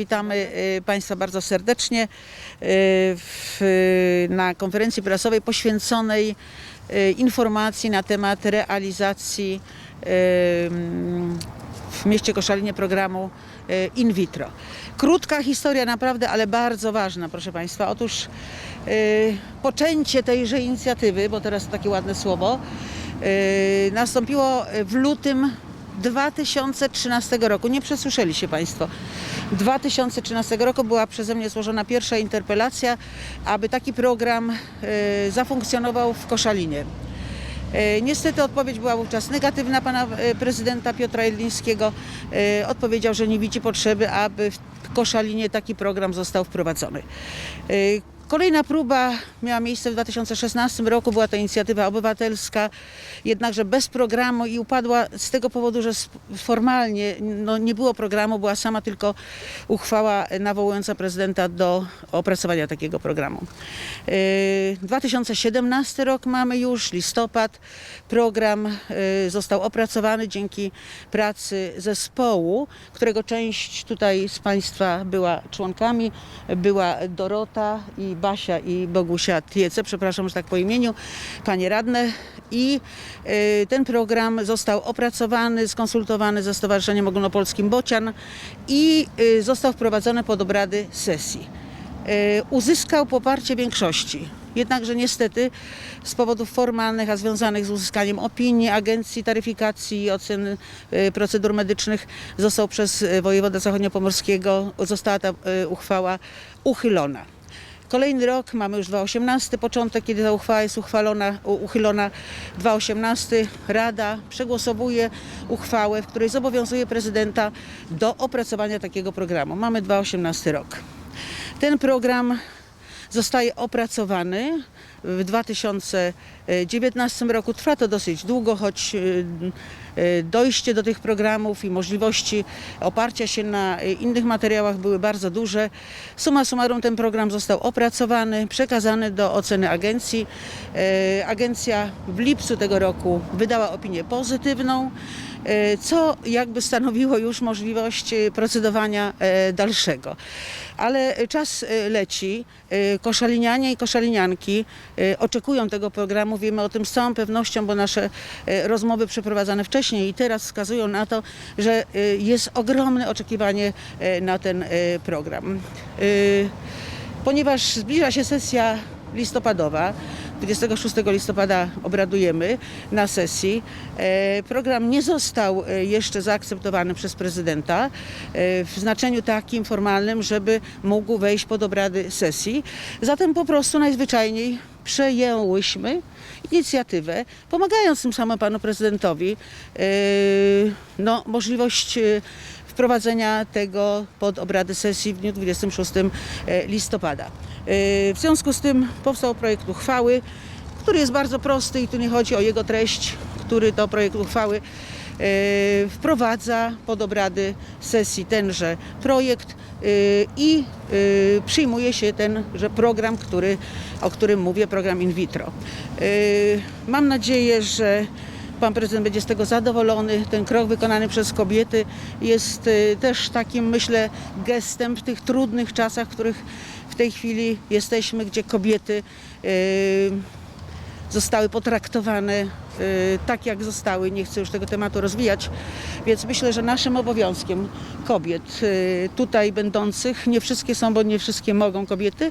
Witamy y, Państwa bardzo serdecznie y, w, na konferencji prasowej poświęconej y, informacji na temat realizacji w mieście Koszalinie programu in vitro. Krótka historia naprawdę, ale bardzo ważna, proszę Państwa. Otóż poczęcie tejże inicjatywy, bo teraz takie ładne słowo, nastąpiło w lutym 2013 roku. Nie przesłyszeli się Państwo. 2013 roku była przeze mnie złożona pierwsza interpelacja, aby taki program y, zafunkcjonował w Koszalinie. E, Niestety odpowiedź była wówczas negatywna pana e, prezydenta Piotra Jedlińskiego. Odpowiedział, że nie widzi potrzeby, aby w Koszalinie taki program został wprowadzony. Kolejna próba miała miejsce w 2016 roku, była to inicjatywa obywatelska, jednakże bez programu i upadła z tego powodu, że formalnie no, nie było programu, była sama tylko uchwała nawołująca prezydenta do opracowania takiego programu. Yy, 2017 rok mamy już, listopad. Program yy, został opracowany dzięki pracy zespołu, którego część tutaj z Państwa była członkami. Była Dorota i Basia i Bogusia Tiece, przepraszam, że tak po imieniu, panie radne. I yy, ten program został opracowany, skonsultowany ze Stowarzyszeniem Ogólnopolskim Bocian i yy, został wprowadzony pod obrady sesji e, uzyskał poparcie większości. Jednakże niestety z powodów formalnych, a związanych z uzyskaniem opinii Agencji Taryfikacji i Ocen Procedur Medycznych został przez wojewodę zachodniopomorskiego, została ta uchwała uchylona. Kolejny rok, mamy już 2018, początek, kiedy ta uchwała jest uchwalona, uchylona 2018. Rada przegłosowuje uchwałę, w której zobowiązuje prezydenta do opracowania takiego programu. Mamy 2018 rok. Ten program zostaje opracowany w 2019 roku. Trwa to dosyć długo, choć y, y, dojście do tych programów i możliwości oparcia się na y, innych materiałach były bardzo duże. Suma summarum ten program został opracowany, przekazany do oceny agencji. Agencja w lipcu tego roku wydała opinię pozytywną co jakby stanowiło już możliwość e, procedowania e, dalszego. Ale czas e, leci, e, koszalinianie i koszalinianki e, oczekują tego programu, wiemy o tym z całą pewnością, bo nasze e, rozmowy przeprowadzane wcześniej i teraz wskazują na to, że e, jest ogromne oczekiwanie e, na ten e, program. E, Ponieważ zbliża się sesja listopadowa, 26 listopada obradujemy na sesji. E, Program nie został e, jeszcze zaakceptowany przez prezydenta e, w znaczeniu takim formalnym, żeby mógł wejść pod obrady sesji. Zatem po prostu najzwyczajniej przejęłyśmy inicjatywę, pomagając tym samym panu prezydentowi no, możliwość wprowadzenia tego pod obrady sesji w dniu 26 listopada. E, W związku z tym powstał projekt uchwały, który jest bardzo prosty i tu nie chodzi o jego treść, który to projekt uchwały e, wprowadza pod obrady sesji tenże projekt e, i e, przyjmuje się tenże program, który, o którym mówię, program in vitro. E, Mam nadzieję, że Pan prezydent będzie z tego zadowolony. Ten krok wykonany przez kobiety jest y, też takim, myślę, gestem w tych trudnych czasach, w których w tej chwili jesteśmy, gdzie kobiety y, zostały potraktowane y, tak, jak zostały. Nie chcę już tego tematu rozwijać, więc myślę, że naszym obowiązkiem kobiet y, tutaj będących, nie wszystkie są, bo nie wszystkie mogą kobiety.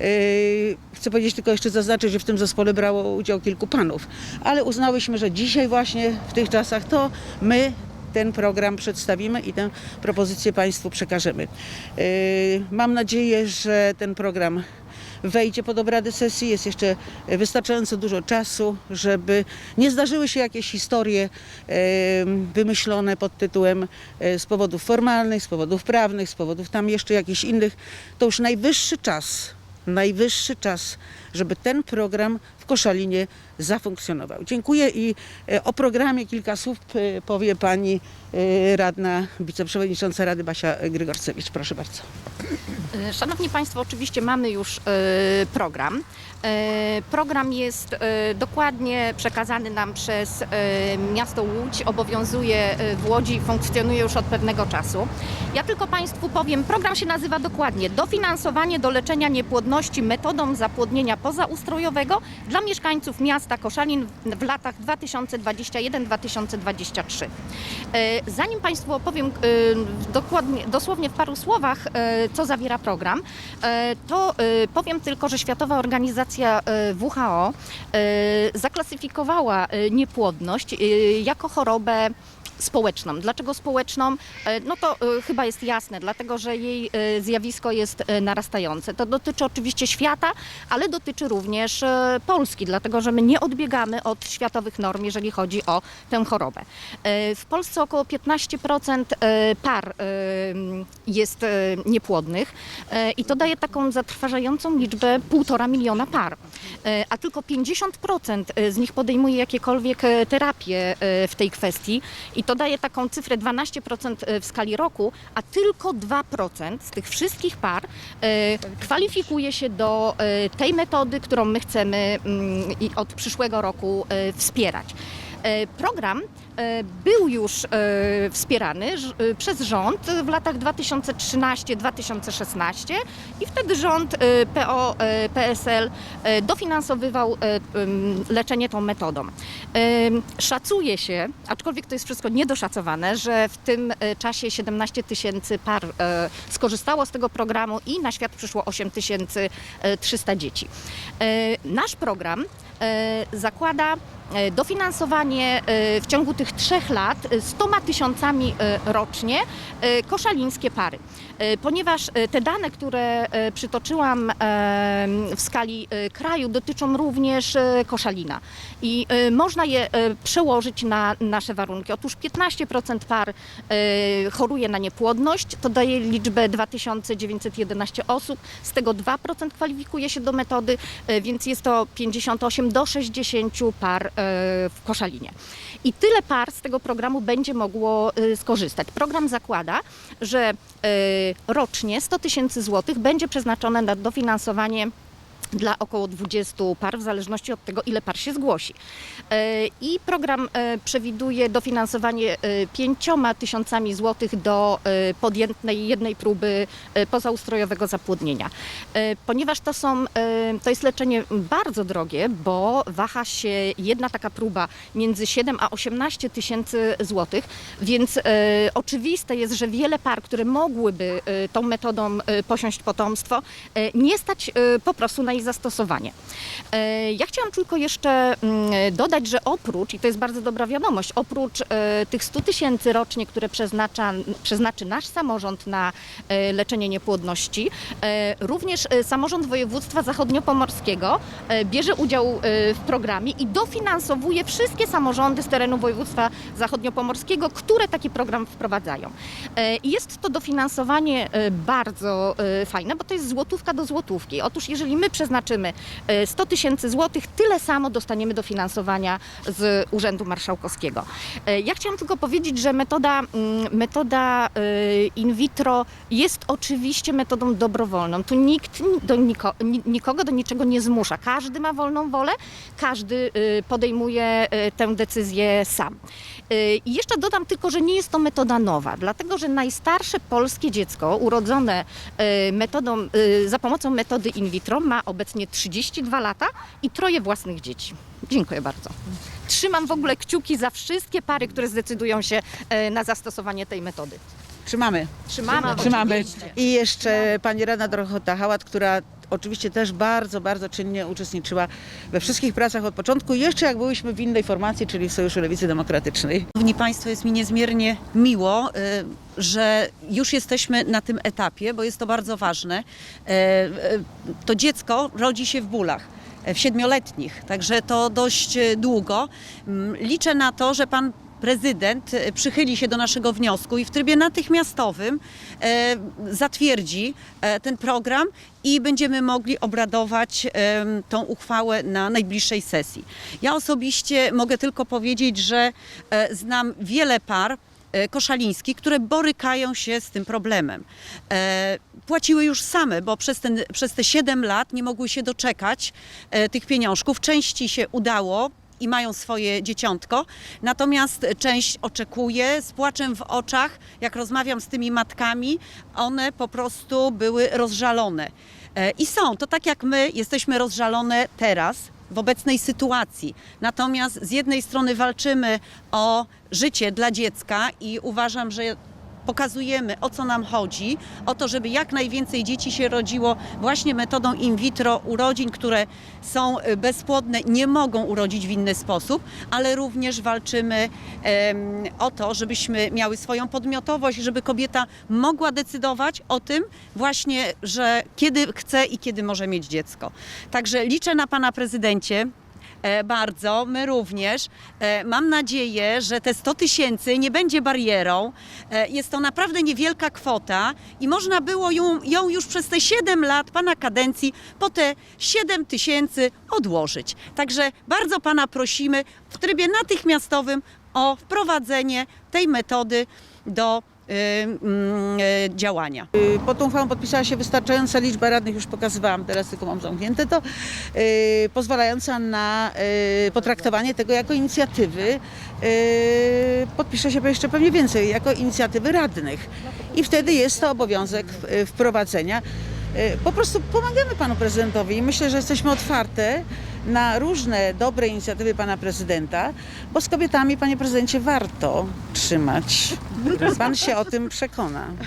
y, Chcę powiedzieć tylko jeszcze zaznaczyć, że w tym zespole brało udział kilku panów, ale uznałyśmy, że dzisiaj właśnie w tych czasach to my ten program przedstawimy i tę propozycję Państwu przekażemy. Mam nadzieję, że ten program wejdzie pod obrady sesji. Jest jeszcze wystarczająco dużo czasu, żeby nie zdarzyły się jakieś historie e, wymyślone pod tytułem e, z powodów formalnych, z powodów prawnych, z powodów tam jeszcze jakichś innych. To już najwyższy czas, najwyższy czas, żeby ten program Koszalinie zafunkcjonował. Dziękuję i e, o programie kilka słów powie pani e, radna, wiceprzewodnicząca Rady Basia Grygorcewicz. Proszę bardzo. E, Szanowni Państwo, oczywiście mamy już program. Program jest dokładnie przekazany nam przez miasto Łódź, obowiązuje w Łodzi i funkcjonuje już od pewnego czasu. Ja tylko Państwu powiem, program się nazywa dokładnie Dofinansowanie do leczenia niepłodności metodą zapłodnienia pozaustrojowego dla mieszkańców miasta Koszalin w latach 2021-2023. E, Zanim Państwu opowiem e, dokładnie, dosłownie w paru słowach, e, co zawiera program, to powiem tylko, że Światowa Organizacja WHO zaklasyfikowała niepłodność jako chorobę społeczną. Dlaczego społeczną? E, No to e, chyba jest jasne, dlatego że jej e, zjawisko jest narastające. To dotyczy oczywiście świata, ale dotyczy również Polski, dlatego że my nie odbiegamy od światowych norm, jeżeli chodzi o tę chorobę. W Polsce około 15% e, par jest niepłodnych i to daje taką zatrważającą liczbę półtora miliona par. A tylko 50% z nich podejmuje jakiekolwiek terapie w tej kwestii i to daje taką cyfrę 12% w skali roku, a tylko 2% z tych wszystkich par e, kwalifikuje się do e, tej metody, którą my chcemy mm, od przyszłego roku e, wspierać. E, Program e, był już e, wspierany e, przez rząd w latach 2013-2016 i wtedy rząd e, PO, e, PSL e, dofinansowywał e, leczenie tą metodą. Szacuje się, aczkolwiek to jest wszystko niedoszacowane, że w tym e, czasie 17 tysięcy par e, skorzystało z tego programu i na świat przyszło 8300 dzieci. E, Nasz program e, zakłada e, dofinansowanie e, w ciągu tych trzech lat e, 100 tysiącami e, rocznie e, koszalińskie pary. Ponieważ te dane, które przytoczyłam w skali kraju dotyczą również koszalina i można je przełożyć na nasze warunki. Otóż 15% par choruje na niepłodność, to daje liczbę 2911 osób, z tego 2% kwalifikuje się do metody, więc jest to 58 do 60 par w Koszalinie. I tyle par z tego programu będzie mogło e, skorzystać. Program zakłada, że e, rocznie 100 tysięcy złotych będzie przeznaczone na dofinansowanie dla około 20 par, w zależności od tego, ile par się zgłosi. E, I program e, przewiduje dofinansowanie e, 5 tysiącami złotych do e, podjętnej jednej próby e, pozaustrojowego zapłodnienia. E, Ponieważ to są, e, to jest leczenie bardzo drogie, bo waha się jedna taka próba między 7 a 18 tysięcy złotych, więc e, oczywiste jest, że wiele par, które mogłyby e, tą metodą e, posiąść potomstwo, e, nie stać e, po prostu na zastosowanie. E, Ja chciałam tylko jeszcze mm, dodać, że oprócz, i to jest bardzo dobra wiadomość, oprócz e, tych 100 tysięcy rocznie, które przeznacza, przeznaczy nasz samorząd na e, leczenie niepłodności, również samorząd województwa zachodniopomorskiego bierze udział w programie i dofinansowuje wszystkie samorządy z terenu województwa zachodniopomorskiego, które taki program wprowadzają. Jest to dofinansowanie bardzo fajne, bo to jest złotówka do złotówki. Otóż jeżeli my przeznaczymy e, 100 tysięcy złotych, tyle samo dostaniemy dofinansowania z Urzędu Marszałkowskiego. E, Ja chciałam tylko powiedzieć, że metoda, mm, metoda e, in vitro jest oczywiście metodą dobrowolną. Tu nikt do niko, ni- nikogo do niczego nie zmusza. Każdy ma wolną wolę, każdy podejmuje tę decyzję sam. I jeszcze dodam tylko, że nie jest to metoda nowa, dlatego że najstarsze polskie dziecko urodzone metodą, za pomocą metody in vitro ma 32 lata i troje własnych dzieci. Dziękuję bardzo. Trzymam w ogóle kciuki za wszystkie pary, które zdecydują się e, na zastosowanie tej metody. Trzymamy. Trzymamy. Trzymamy. I jeszcze pani Rada Dorota-Hałat, która oczywiście też bardzo, bardzo czynnie uczestniczyła we wszystkich pracach od początku, jeszcze jak byliśmy w innej formacji, czyli w Sojuszu Lewicy Demokratycznej. Szanowni Państwo, jest mi niezmiernie miło, y, że już jesteśmy na tym etapie, bo jest to bardzo ważne. E, e, To dziecko rodzi się w bólach. W siedmioletnich, także to dość długo. Mm, Liczę na to, że pan prezydent e, przychyli się do naszego wniosku i w trybie natychmiastowym e, zatwierdzi e, ten program i będziemy mogli obradować tą uchwałę na najbliższej sesji. Ja osobiście mogę tylko powiedzieć, że znam wiele par koszalińskich, które borykają się z tym problemem. E, płaciły już same, bo przez, ten, przez te 7 lat nie mogły się doczekać e, tych pieniążków. Części się udało i mają swoje dzieciątko, natomiast część oczekuje z płaczem w oczach. Jak rozmawiam z tymi matkami, one po prostu były rozżalone. E, I są, to tak jak my jesteśmy rozżalone teraz w obecnej sytuacji. Natomiast z jednej strony walczymy o życie dla dziecka i uważam, że pokazujemy o co nam chodzi, o to, żeby jak najwięcej dzieci się rodziło właśnie metodą in vitro urodzin, które są y, bezpłodne, nie mogą urodzić w inny sposób, ale również walczymy o to, żebyśmy miały swoją podmiotowość, żeby kobieta mogła decydować o tym właśnie, że kiedy chce i kiedy może mieć dziecko. Także liczę na pana prezydencie, bardzo, my również. E, Mam nadzieję, że te 100 tysięcy nie będzie barierą. E, Jest to naprawdę niewielka kwota i można było ją, ją już przez te 7 lat pana kadencji po te 7 tysięcy odłożyć. Także bardzo pana prosimy w trybie natychmiastowym o wprowadzenie tej metody do działania. Pod tą uchwałą podpisała się wystarczająca liczba radnych, już pokazywałam, teraz tylko mam zamknięte to, pozwalająca na potraktowanie tego jako inicjatywy. Podpisze się jeszcze pewnie więcej, jako inicjatywy radnych. I wtedy jest to obowiązek wprowadzenia. Po prostu pomagamy panu prezydentowi i myślę, że jesteśmy otwarte na różne dobre inicjatywy pana prezydenta, bo z kobietami, panie prezydencie, warto trzymać. Pan się o tym przekona.